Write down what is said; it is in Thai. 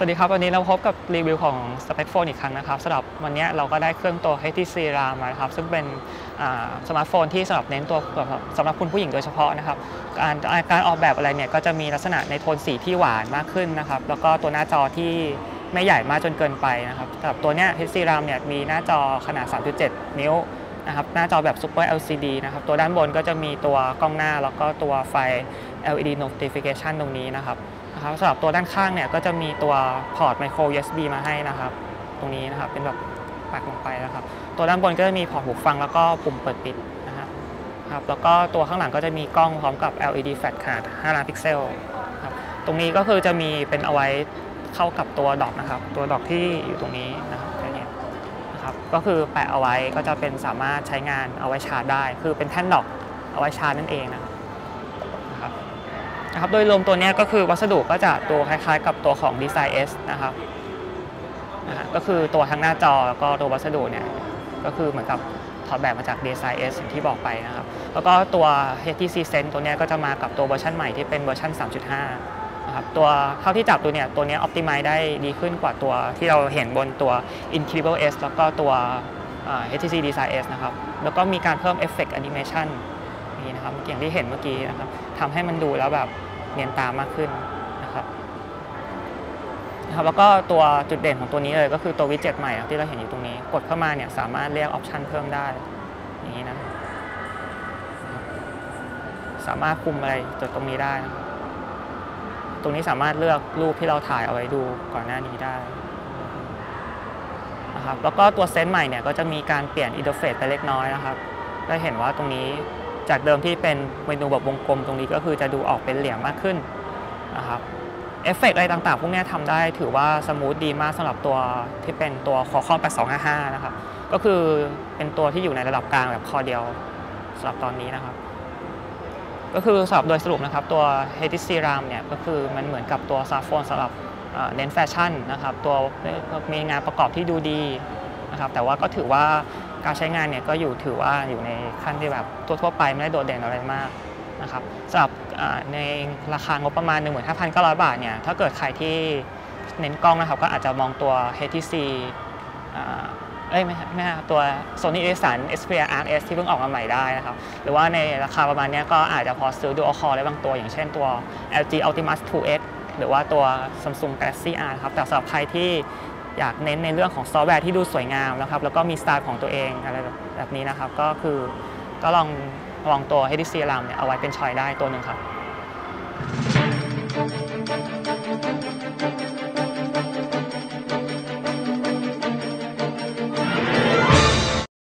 สวัสดีครับ วันนี้เราพบกับรีวิวของ s p e c p h o n e อีกครั้งนะครับสำหรับวันนี้เราก็ได้เครื่องตัว HTC RAM มานะครับ ซึ่งเป็นสมาร์ทโฟนที่สำหรับเน้นตัวสำหรับคุณผู้หญิงโดยเฉพาะนะครับการการออกแบบอะไรเนี่ยก็จะมีลักษณะในโทนสีที่หวานมากขึ้นนะครับแล้วก็ตัวหน้าจอที่ไม่ใหญ่มากจนเกินไปนะครับสำหรับตัวเนี้ย HTC RAM เนี่ยมีหน้าจอขนาด 3.7 นิ้วนะครับหน้าจอแบบ Super LCD นะครับตัวด้านบนก็จะมีตัวกล้องหน้าแล้วก็ตัวไฟ LED notification ตรงนี้นะครับ นะครับสำหรับตัวด้านข้างเนี่ยก็จะมีตัวพอร์ต micro USB มาให้นะครับ ตรงนี้นะครับเป็นแบบปักลงไปนะครับ ตัวด้านบนก็จะมีพอร์ตหูฟังแล้วก็ปุ่มเปิดปิดนะครับครับแล้วก็ตัวข้างหลังก็จะมีกล้องพร้อมกับ LED flash ขนาด5ล้านพิกเซลครับตรงนี้ก็คือจะมีเป็นเอาไว้เข้ากับตัวดอกนะครับ ตัวดอกที่อยู่ตรงนี้นะครับแค่นี้นะครับก็คือแปะเอาไว้ก็จะเป็นสามารถใช้งานเอาไว้ชาร์จได้ คือเป็นแท่นดอกเอาไว้ชาร์จนั่นเองนะครับนะครับ นะครับโดยรวมตัวนี้ก็คือวัสดุก็จะตัวคล้ายๆ กับตัวของ Design S นะครับนะฮะก็คือตัวทั้งหน้าจอแล้วก็ตัววัสดุเนี่ยก็คือเหมือนกับถอดแบบมาจาก Design S ที่บอกไปนะครับ แล้วก็ตัว HTC Sense ตัวนี้ก็จะมากับตัวเวอร์ชันใหม่ที่เป็นเวอร์ชัน3.5นะครับตัวเท่าที่จับตัวเนี่ยตัวนี้ย Optimize ได้ดีขึ้นกว่าตัวที่เราเห็นบนตัว Incredible S แล้วก็ตัว HTC Design S นะครับ แล้วก็มีการเพิ่ม Effect Animation นี่นะครับอย่างที่เห็นเมื่อกี้นะครับทำให้มันดูแล้วแบบเนียนตามมากขึ้นนะครับนะครับแล้วก็ตัวจุดเด่นของตัวนี้เลยก็คือตัววิดเจ็ตใหม่ที่เราเห็นอยู่ตรงนี้ กดเข้ามาเนี่ยสามารถเรียกออปชันเพิ่มได้อย่างนี้นะสามารถคุมอะไรจุดตรงนี้ได้ ตรงนี้สามารถเลือกรูปที่เราถ่ายเอาไว้ดูก่อนหน้านี้ได้นะครับแล้วก็ตัวเซนส์ใหม่เนี่ยก็จะมีการเปลี่ยนอินเทอร์เฟซไปเล็กน้อยนะครับก็เห็นว่าตรงนี้ จากเดิมที่เป็นเมนูแบบวงกลมตรงนี้ก็คือจะดูออกเป็นเหลี่ยมมากขึ้นนะครับเอฟเฟกอะไรต่างๆ พวกนี้ทำได้ถือว่าสมูทดีมากสำหรับตัวที่เป็นตัวคอคอม8255 นะครับ ก็คือเป็นตัวที่อยู่ในระดับกลางแบบคอเดียวสำหรับตอนนี้นะครับ ก็คือสำหรับโดยสรุปนะครับ ตัว HTC RAM เนี่ยก็คือมันเหมือนกับตัวสมาร์ทโฟนสำหรับเน้นแฟชั่นนะครับ ตัวมีงานประกอบที่ดูดีนะครับ แต่ว่าก็ถือว่า การใช้งานเนี่ยก็อยู่ถือว่าอยู่ในขั้นที่แบบทั่วๆไปไม่ได้โดดเด่นอะไรมากนะครับสำหรับในราคางบประมาณ 15,900 บาทเนี่ยถ้าเกิดใครที่เน้นกล้องนะครับก็อาจจะมองตัว HTC เอ้ยไม่ไม่ตัว Sony Ericsson Xperia Arc S ที่เพิ่งออกมาใหม่ได้นะครับ หรือว่าในราคาประมาณนี้ก็อาจจะพอซื้อ Dual Core ได้บางตัว อย่างเช่นตัว LG Optimus 2X หรือว่าตัว Samsung Galaxy R นะครับแต่สำหรับใครที่ อยากเน้นในเรื่องของซอฟต์แวร์ที่ดูสวยงามนะครับแล้วก็มีสไตล์ของตัวเองอะไรแบบนี้นะครับ ก็คือก็ลองลองตัว HTC RAM เนี่ยเอาไว้เป็นชอยได้ตัวหนึ่งครับ